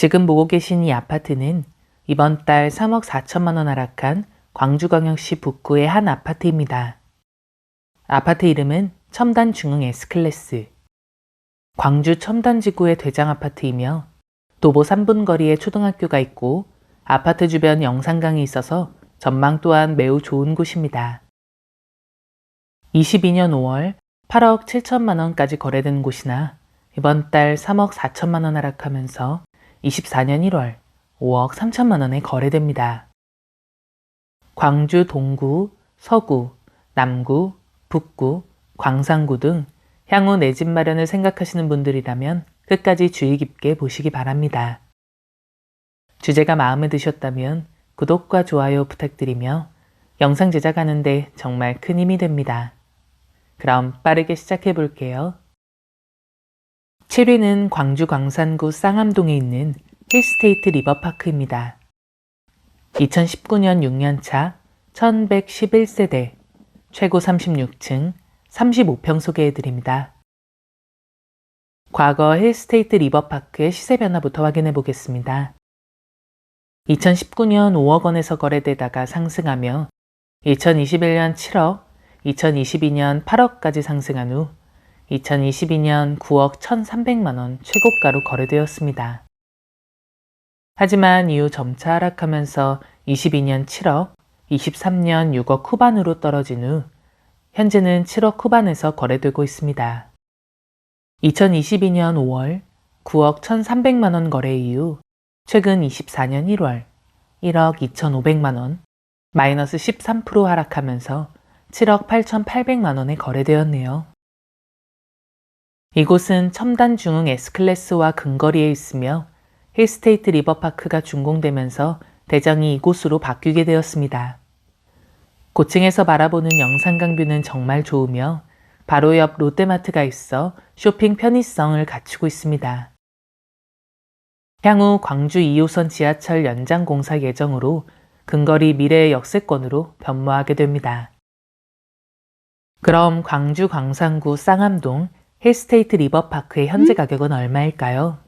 지금 보고 계신 이 아파트는 이번 달 3억 4천만 원 하락한 광주광역시 북구의 한 아파트입니다. 아파트 이름은 첨단 중흥 S클래스. 광주 첨단지구의 대장 아파트이며 도보 3분 거리에 초등학교가 있고 아파트 주변 영산강이 있어서 전망 또한 매우 좋은 곳입니다. 22년 5월 8억 7천만 원까지 거래된 곳이나 이번 달 3억 4천만 원 하락하면서 24년 1월 5억 3천만 원에 거래됩니다. 광주 동구, 서구, 남구, 북구, 광산구 등 향후 내 집 마련을 생각하시는 분들이라면 끝까지 주의 깊게 보시기 바랍니다. 주제가 마음에 드셨다면 구독과 좋아요 부탁드리며 영상 제작하는데 정말 큰 힘이 됩니다. 그럼 빠르게 시작해 볼게요. 7위는 광주 광산구 쌍암동에 있는 힐스테이트 리버파크입니다. 2019년 6년차 1111세대 최고 36층 35평 소개해드립니다. 과거 힐스테이트 리버파크의 시세 변화부터 확인해 보겠습니다. 2019년 5억 원에서 거래되다가 상승하며 2021년 7억, 2022년 8억까지 상승한 후 2022년 9억 1,300만 원 최고가로 거래되었습니다. 하지만 이후 점차 하락하면서 22년 7억, 23년 6억 후반으로 떨어진 후 현재는 7억 후반에서 거래되고 있습니다. 2022년 5월 9억 1,300만 원 거래 이후 최근 24년 1월 1억 2,500만 원, 마이너스 13% 하락하면서 7억 8,800만 원에 거래되었네요. 이곳은 첨단 중흥 S클래스와 근거리에 있으며 힐스테이트 리버파크가 준공되면서 대장이 이곳으로 바뀌게 되었습니다. 고층에서 바라보는 영산강 뷰는 정말 좋으며 바로 옆 롯데마트가 있어 쇼핑 편의성을 갖추고 있습니다. 향후 광주 2호선 지하철 연장 공사 예정으로 근거리 미래의 역세권으로 변모하게 됩니다. 그럼 광주 광산구 쌍암동 힐스테이트 리버파크의 현재 가격은 얼마일까요?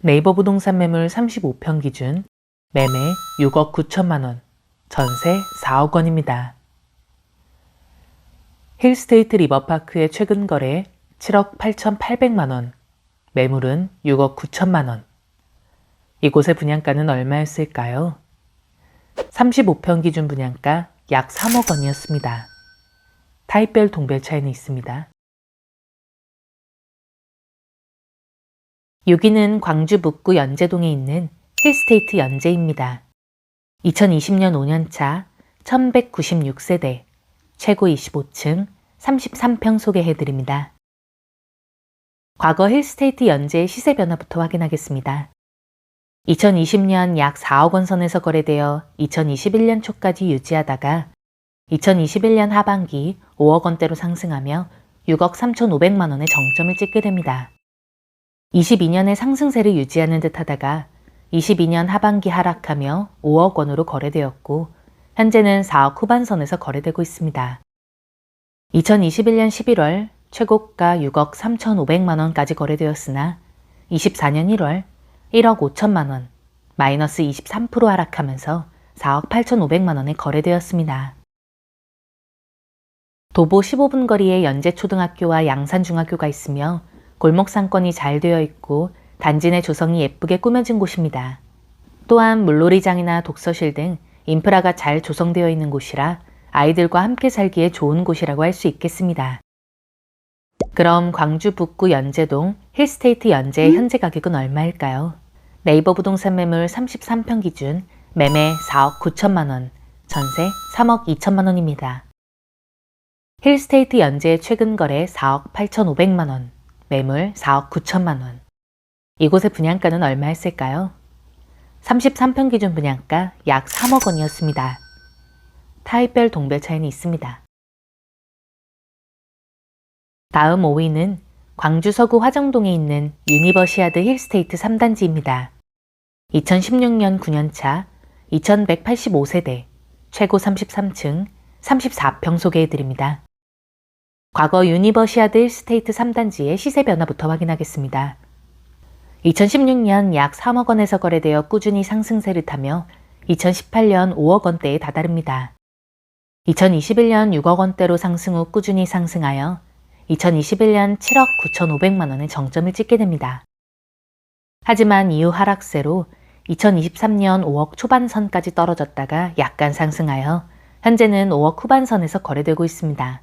네이버 부동산 매물 35평 기준 매매 6억 9천만 원, 전세 4억 원입니다. 힐스테이트 리버파크의 최근 거래 7억 8,800만 원, 매물은 6억 9천만 원. 이곳의 분양가는 얼마였을까요? 35평 기준 분양가 약 3억 원이었습니다. 타입별 동별 차이는 있습니다. 6위는 광주 북구 연제동에 있는 힐스테이트 연제입니다. 2020년 5년차 1196세대 최고 25층 33평 소개해드립니다. 과거 힐스테이트 연제의 시세 변화부터 확인하겠습니다. 2020년 약 4억 원 선에서 거래되어 2021년 초까지 유지하다가 2021년 하반기 5억 원대로 상승하며 6억 3,500만 원의 정점을 찍게 됩니다. 22년의 상승세를 유지하는 듯 하다가 22년 하반기 하락하며 5억 원으로 거래되었고 현재는 4억 후반선에서 거래되고 있습니다. 2021년 11월 최고가 6억 3,500만 원까지 거래되었으나 24년 1월 1억 5천만 원, 마이너스 23% 하락하면서 4억 8,500만 원에 거래되었습니다. 도보 15분 거리에 연제초등학교와 양산중학교가 있으며 골목 상권이 잘 되어 있고 단지 내 조성이 예쁘게 꾸며진 곳입니다. 또한 물놀이장이나 독서실 등 인프라가 잘 조성되어 있는 곳이라 아이들과 함께 살기에 좋은 곳이라고 할 수 있겠습니다. 그럼 광주 북구 연제동 힐스테이트 연제의 현재 가격은 얼마일까요? 네이버 부동산 매물 33평 기준 매매 4억 9천만 원, 전세 3억 2천만 원입니다. 힐스테이트 연제의 최근 거래 4억 8천5백만 원, 매물 4억 9천만 원. 이곳의 분양가는 얼마였을까요? 33평 기준 분양가 약 3억 원이었습니다. 타입별 동별 차이는 있습니다. 다음 5위는 광주 서구 화정동에 있는 유니버시아드 힐스테이트 3단지입니다. 2016년 9년차 2185세대 최고 33층 34평 소개해드립니다. 과거 유니버시아드 힐스테이트 3단지의 시세 변화부터 확인하겠습니다. 2016년 약 3억 원에서 거래되어 꾸준히 상승세를 타며 2018년 5억 원대에 다다릅니다. 2021년 6억 원대로 상승 후 꾸준히 상승하여 2021년 7억 9,500만 원의 정점을 찍게 됩니다. 하지만 이후 하락세로 2023년 5억 초반선까지 떨어졌다가 약간 상승하여 현재는 5억 후반선에서 거래되고 있습니다.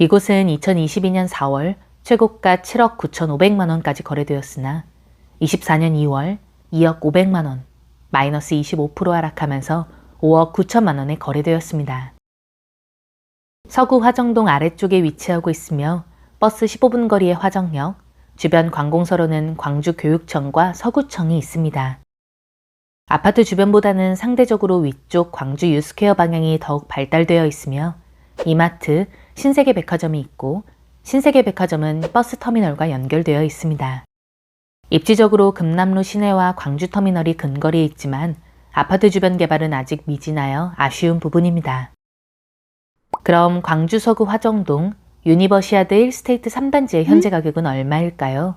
이곳은 2022년 4월 최고가 7억 9,500만 원까지 거래되었으나 24년 2월 2억 500만 원, 마이너스 25% 하락하면서 5억 9천만 원에 거래되었습니다. 서구 화정동 아래쪽에 위치하고 있으며 버스 15분 거리의 화정역, 주변 관공서로는 광주교육청과 서구청이 있습니다. 아파트 주변보다는 상대적으로 위쪽 광주 유스퀘어 방향이 더욱 발달되어 있으며 이마트, 신세계 백화점이 있고 신세계 백화점은 버스 터미널과 연결되어 있습니다. 입지적으로 금남로 시내와 광주 터미널이 근거리에 있지만 아파트 주변 개발은 아직 미진하여 아쉬운 부분입니다. 그럼 광주 서구 화정동 유니버시아드 1스테이트 3단지의 현재 가격은 얼마일까요?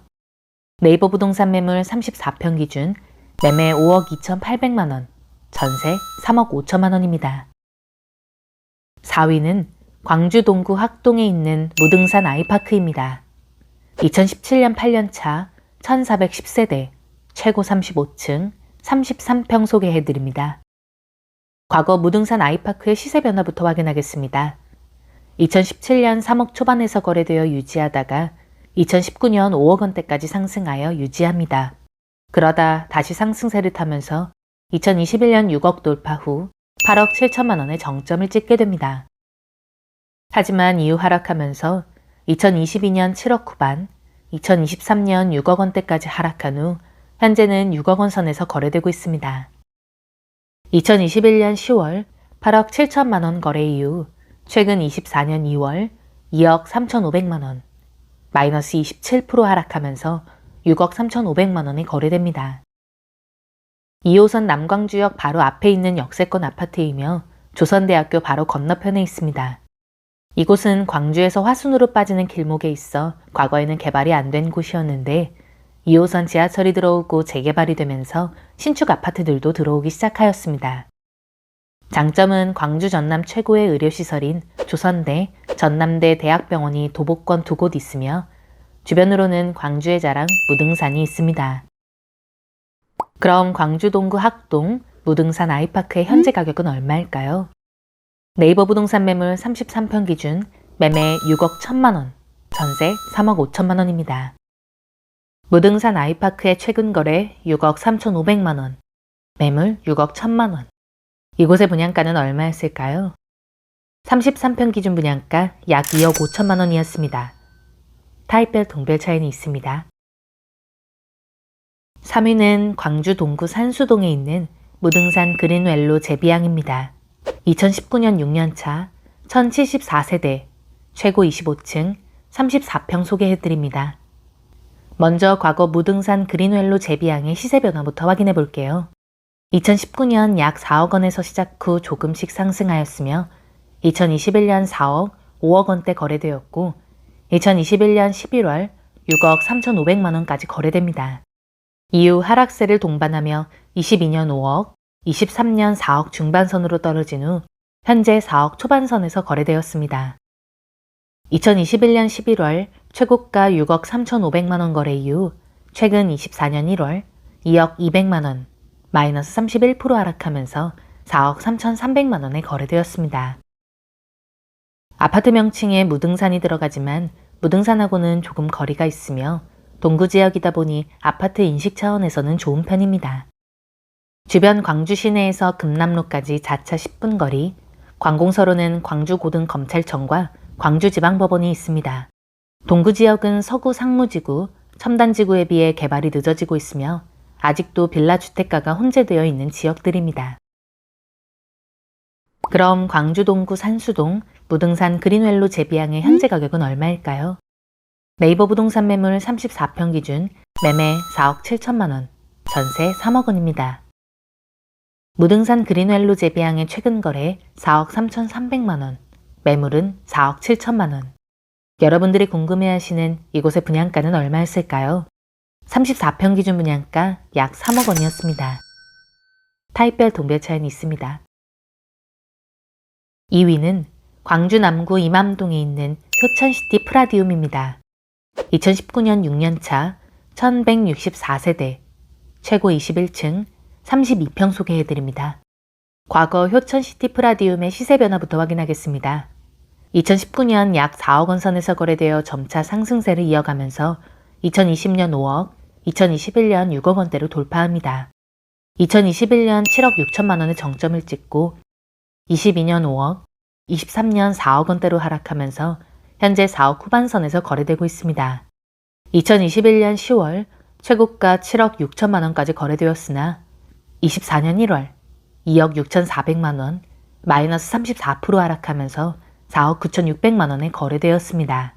네이버 부동산 매물 34평 기준 매매 5억 2,800만 원, 전세 3억 5천만 원입니다. 4위는 광주 동구 학동에 있는 무등산 아이파크입니다. 2017년 8년차 1410세대 최고 35층 33평 소개해드립니다. 과거 무등산 아이파크의 시세 변화부터 확인하겠습니다. 2017년 3억 초반에서 거래되어 유지하다가 2019년 5억 원대까지 상승하여 유지합니다. 그러다 다시 상승세를 타면서 2021년 6억 돌파 후 8억 7천만 원의 정점을 찍게 됩니다. 하지만 이후 하락하면서 2022년 7억 후반, 2023년 6억 원대까지 하락한 후 현재는 6억 원 선에서 거래되고 있습니다. 2021년 10월 8억 7천만 원 거래 이후 최근 24년 2월 2억 3,500만 원, 마이너스 27% 하락하면서 6억 3,500만 원에 거래됩니다. 2호선 남광주역 바로 앞에 있는 역세권 아파트이며 조선대학교 바로 건너편에 있습니다. 이곳은 광주에서 화순으로 빠지는 길목에 있어 과거에는 개발이 안 된 곳이었는데 2호선 지하철이 들어오고 재개발이 되면서 신축 아파트들도 들어오기 시작하였습니다. 장점은 광주 전남 최고의 의료시설인 조선대, 전남대 대학병원이 도보권 두 곳 있으며 주변으로는 광주의 자랑 무등산이 있습니다. 그럼 광주 동구 학동 무등산 아이파크의 현재 가격은 얼마일까요? 네이버 부동산 매물 33평 기준 매매 6억 1천만 원, 전세 3억 5천만 원입니다. 무등산 아이파크의 최근 거래 6억 3천5백만 원, 매물 6억 1천만 원. 이곳의 분양가는 얼마였을까요? 33평 기준 분양가 약 2억 5천만 원이었습니다. 타입별 동별 차이는 있습니다. 3위는 광주 동구 산수동에 있는 무등산 그린웰로 제비양입니다. 2019년 6년차 1074세대 최고 25층 34평 소개해드립니다. 먼저 과거 무등산 그린웰로 제비양의 시세 변화부터 확인해 볼게요. 2019년 약 4억 원에서 시작 후 조금씩 상승하였으며 2021년 4억, 5억 원대 거래되었고 2021년 11월 6억 3,500만 원까지 거래됩니다. 이후 하락세를 동반하며 22년 5억, 23년 4억 중반선으로 떨어진 후 현재 4억 초반선에서 거래되었습니다. 2021년 11월 최고가 6억 3,500만 원 거래 이후 최근 24년 1월 2억 200만 원, 마이너스 31% 하락하면서 4억 3,300만 원에 거래되었습니다. 아파트 명칭에 무등산이 들어가지만 무등산하고는 조금 거리가 있으며 동구 지역이다 보니 아파트 인식 차원에서는 좋은 편입니다. 주변 광주 시내에서 금남로까지 자차 10분 거리, 관공서로는 광주고등검찰청과 광주지방법원이 있습니다. 동구 지역은 서구 상무지구, 첨단지구에 비해 개발이 늦어지고 있으며 아직도 빌라 주택가가 혼재되어 있는 지역들입니다. 그럼 광주 동구 산수동, 무등산 그린웰로 제비양의 현재 가격은 얼마일까요? 네이버 부동산 매물 34평 기준 매매 4억 7천만 원, 전세 3억 원입니다. 무등산 그린웰로 제비양의 최근 거래 4억 3,300만 원, 매물은 4억 7천만 원. 여러분들이 궁금해하시는 이곳의 분양가는 얼마였을까요? 34평 기준 분양가 약 3억 원이었습니다. 타입별 동별 차이는 있습니다. 2위는 광주 남구 이맘동에 있는 효천시티 프라디움입니다. 2019년 6년차 1164세대 최고 21층 32평 소개해드립니다. 과거 효천시티 프라디움의 시세 변화부터 확인하겠습니다. 2019년 약 4억 원 선에서 거래되어 점차 상승세를 이어가면서 2020년 5억, 2021년 6억 원대로 돌파합니다. 2021년 7억 6천만 원의 정점을 찍고 22년 5억, 23년 4억 원대로 하락하면서 현재 4억 후반선에서 거래되고 있습니다. 2021년 10월 최고가 7억 6천만 원까지 거래되었으나 24년 1월 2억 6,400만 원, 마이너스 34% 하락하면서 4억 9,600만 원에 거래되었습니다.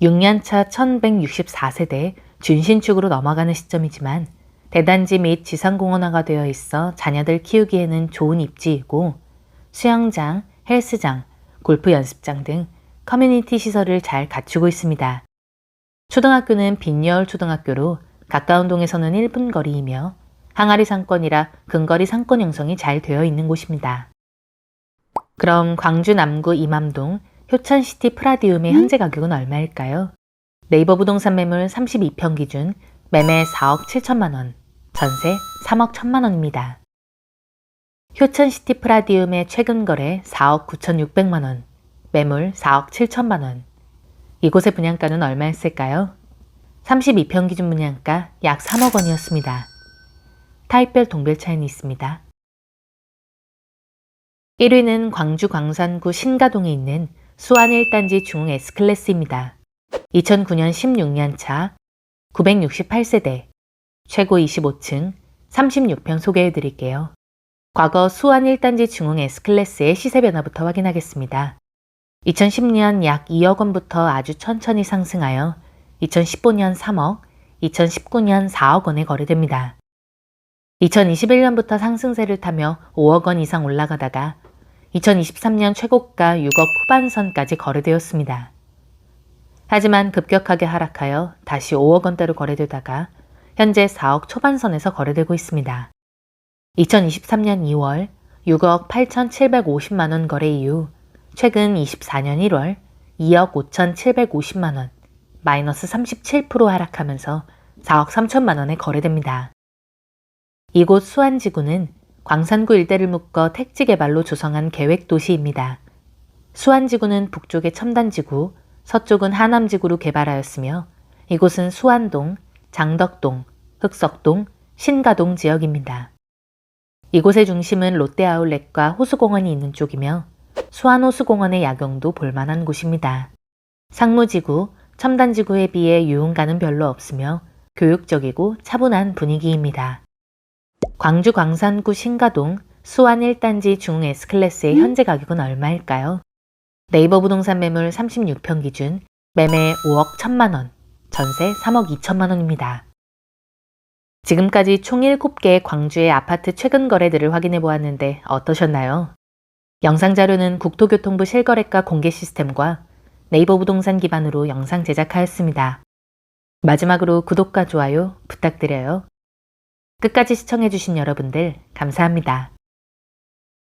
6년차 1164세대 준신축으로 넘어가는 시점이지만 대단지 및 지상공원화가 되어 있어 자녀들 키우기에는 좋은 입지이고 수영장, 헬스장, 골프 연습장 등 커뮤니티 시설을 잘 갖추고 있습니다. 초등학교는 빈여울 초등학교로 가까운 동에서는 1분 거리이며 항아리 상권이라 근거리 상권 형성이 잘 되어 있는 곳입니다. 그럼 광주 남구 이맘동 효천시티 프라디움의 현재 가격은 얼마일까요? 네이버 부동산 매물 32평 기준 매매 4억 7천만 원, 전세 3억 1천만 원입니다. 효천시티 프라디움의 최근 거래 4억 9천6백만 원, 매물 4억 7천만 원. 이곳의 분양가는 얼마였을까요? 32평 기준 분양가 약 3억 원이었습니다. 타입별 동별 차이는 있습니다. 1위는 광주 광산구 신가동에 있는 수안 1단지 중흥 S클래스입니다. 2009년 16년차 968세대 최고 25층 36평 소개해 드릴게요. 과거 수안 1단지 중흥 S클래스의 시세 변화부터 확인하겠습니다. 2010년 약 2억 원부터 아주 천천히 상승하여 2015년 3억, 2019년 4억 원에 거래됩니다. 2021년부터 상승세를 타며 5억 원 이상 올라가다가 2023년 최고가 6억 후반선까지 거래되었습니다. 하지만 급격하게 하락하여 다시 5억 원대로 거래되다가 현재 4억 초반선에서 거래되고 있습니다. 2023년 2월 6억 8,750만 원 거래 이후 최근 24년 1월 2억 5,750만 원, 마이너스 37% 하락하면서 4억 3천만 원에 거래됩니다. 이곳 수안지구는 광산구 일대를 묶어 택지 개발로 조성한 계획 도시입니다. 수안지구는 북쪽의 첨단지구, 서쪽은 하남지구로 개발하였으며 이곳은 수안동, 장덕동, 흑석동, 신가동 지역입니다. 이곳의 중심은 롯데아울렛과 호수공원이 있는 쪽이며 수안호수공원의 야경도 볼만한 곳입니다. 상무지구, 첨단지구에 비해 유흥가는 별로 없으며 교육적이고 차분한 분위기입니다. 광주 광산구 신가동 수안 1단지 중 S클래스의 현재 가격은 얼마일까요? 네이버 부동산 매물 36평 기준 매매 5억 1천만 원, 전세 3억 2천만 원입니다. 지금까지 총 7개의 광주의 아파트 최근 거래들을 확인해 보았는데 어떠셨나요? 영상 자료는 국토교통부 실거래가 공개 시스템과 네이버 부동산 기반으로 영상 제작하였습니다. 마지막으로 구독과 좋아요 부탁드려요. 끝까지 시청해주신 여러분들 감사합니다.